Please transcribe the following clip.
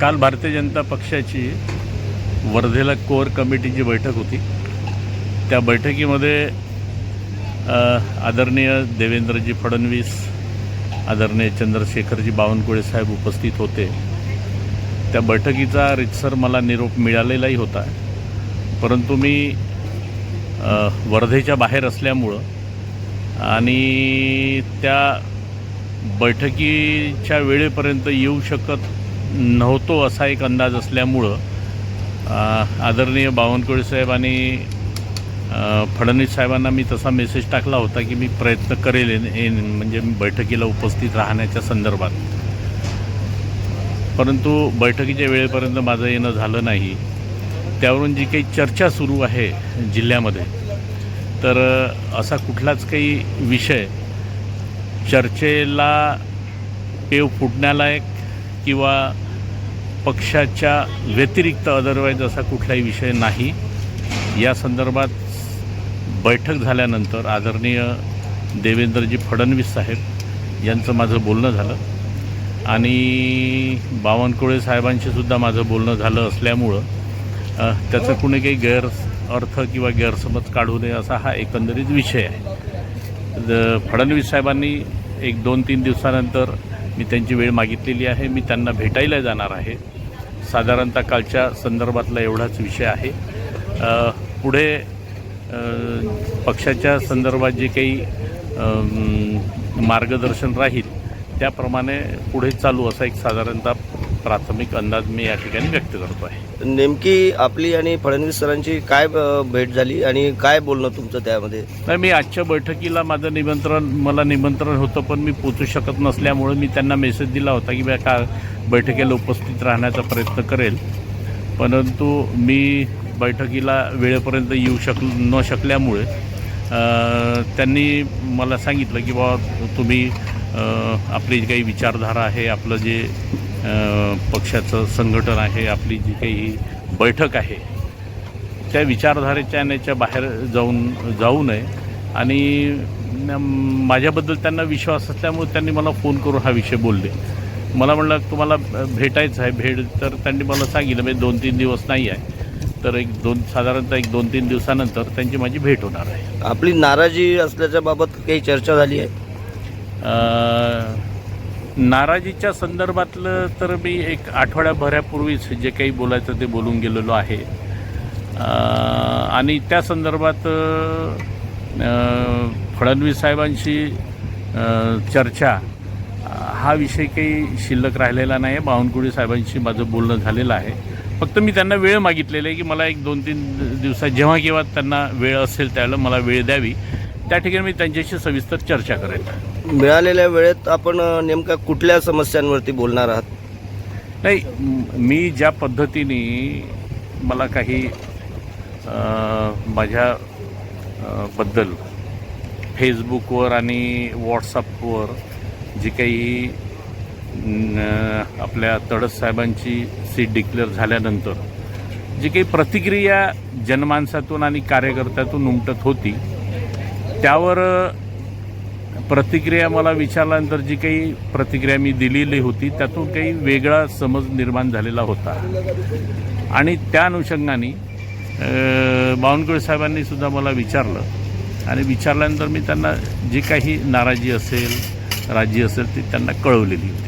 काल भारतीय जनता पक्षाची वर्धेला कोअर कमिटीची बैठक होती. त्या बैठकीमध्ये आदरणीय देवेंद्रजी फडणवीस आदरणीय चंद्रशेखरजी बावनकुळे साहेब उपस्थित होते. त्या बैठकीचा रितसर मला निरोप मिळालेलाही होता. परंतु मी वर्धेच्या बाहेर असल्यामुळं आणि त्या बैठकीच्या वेळेपर्यंत येऊ शकत नव्हतो असा एक अंदाज असल्यामुळं आदरणीय बावनकुळे साहेब आणि फडणवीस साहेबांना मी तसा मेसेज टाकला होता की मी प्रयत्न करेल म्हणजे बैठकीला उपस्थित राहण्याच्या संदर्भात. परंतु बैठकीच्या वेळेपर्यंत माझं येणं झालं नाही. त्यावरून जी काही चर्चा सुरू आहे जिल्ह्यामध्ये तर असा कुठलाच काही विषय चर्चेला पेव फुटण्यालायक किंवा पक्षाच्या व्यतिरिक्त अदरवाईज असा कुठलाही विषय नाही. या संदर्भात बैठक झाल्यानंतर आदरणीय देवेंद्रजी फडणवीस साहेब यांचं माझं बोलणं झालं. आणि बावनकुळे साहेबांशी सुद्धा माझं बोलणं झालं असल्यामुळं त्याचं कुणी काही गैर अर्थ किंवा गैरसमज काढू नये असा हा एकंदरीत विषय आहे. फडणवीस साहेबांनी एक दोन तीन दिवसानंतर मी त्यांची वेळ मागितलेली आहे. मी त्यांना भेटायला जाणार आहे. साधारणतः कालच्या संदर्भातला एवढाच विषय आहे. पुढे पक्षाच्या संदर्भात जे काही मार्गदर्शन राहील त्याप्रमाणे पुढे चालू असा एक साधारणतः प्राथमिक अंदाज मी या ठिकाणी व्यक्त करतो आहे नेमकी आपली आणि फडणवीस सरांची काय अ, भेट झाली आणि काय बोलणं तुमचं त्यामध्ये? नाही मी आजच्या बैठकीला माझं निमंत्रण मला निमंत्रण होतं पण मी पोचू शकत नसल्यामुळं मी त्यांना मेसेज दिला होता की बा का बैठकीला उपस्थित राहण्याचा प्रयत्न करेल. परंतु मी बैठकीला वेळेपर्यंत येऊ शक न शकल्यामुळे अ, त्यांनी मला सांगितलं की बाबा तुम्ही अ, आपली जी काही विचारधारा आहे आपलं जे पक्षाचं संघटन आहे आपली जी काही बैठक आहे त्या विचारधारेच्या याच्या बाहेर जाऊन जाऊ नये. आणि माझ्याबद्दल त्यांना विश्वास असल्यामुळे त्यांनी मला फोन करून हा विषय बोलले. मला म्हणलं तुम्हाला भेटायचं आहे भेट तर त्यांनी मला सांगितलं म्हणजे दोन तीन दिवस नाही आहे. तर एक दोन साधारणतः एक दोन तीन दिवसानंतर त्यांची माझी भेट होणार आहे. आपली नाराजी असल्याच्या बाबत काही चर्चा झाली आहे? नाराजीच्या संदर्भातलं तर मी एक आठवड्याभरापूर्वीच जे काही बोलायचं ते बोलून गेलेलो आहे. आणि त्या संदर्भात फडणवीस साहेबांशी चर्चा हा विषय काही शिल्लक राहिलेला नाही आहे बावनकुळे साहेबांशी माझं बोलणं झालेलं आहे. फक्त मी त्यांना वेळ मागितलेला आहे की मला एक दोन तीन दिवसात जेव्हा केव्हा त्यांना वेळ असेल त्यावेळेला मला वेळ द्यावी. त्या ठिकाणी मी त्यांच्याशी सविस्तर चर्चा करेन. मिळालेल्या वेळेत आपण नेमका कुठल्या समस्यांवरती बोलणार आहात? नाही मी ज्या पद्धतीने मला काही माझ्या बद्दल फेसबुकवर आणि व्हॉट्सअपवर जी काही आपल्या तडस साहेबांची सीट डिक्लेअर झाल्यानंतर जी काही प्रतिक्रिया जनमानसातून आणि कार्यकर्त्यातून उमटत होती त्यावर प्रतिक्रिया मला विचारल्यानंतर जी काही प्रतिक्रिया मी दिलेली होती त्यातून काही वेगळा समज निर्माण झालेला होता. आणि त्या अनुषंगाने बावनकुळे साहेबांनी सुद्धा मला विचारलं. आणि विचारल्यानंतर मी त्यांना जी काही नाराजी असेल राजी असेल ती त्यांना कळवलेली होती.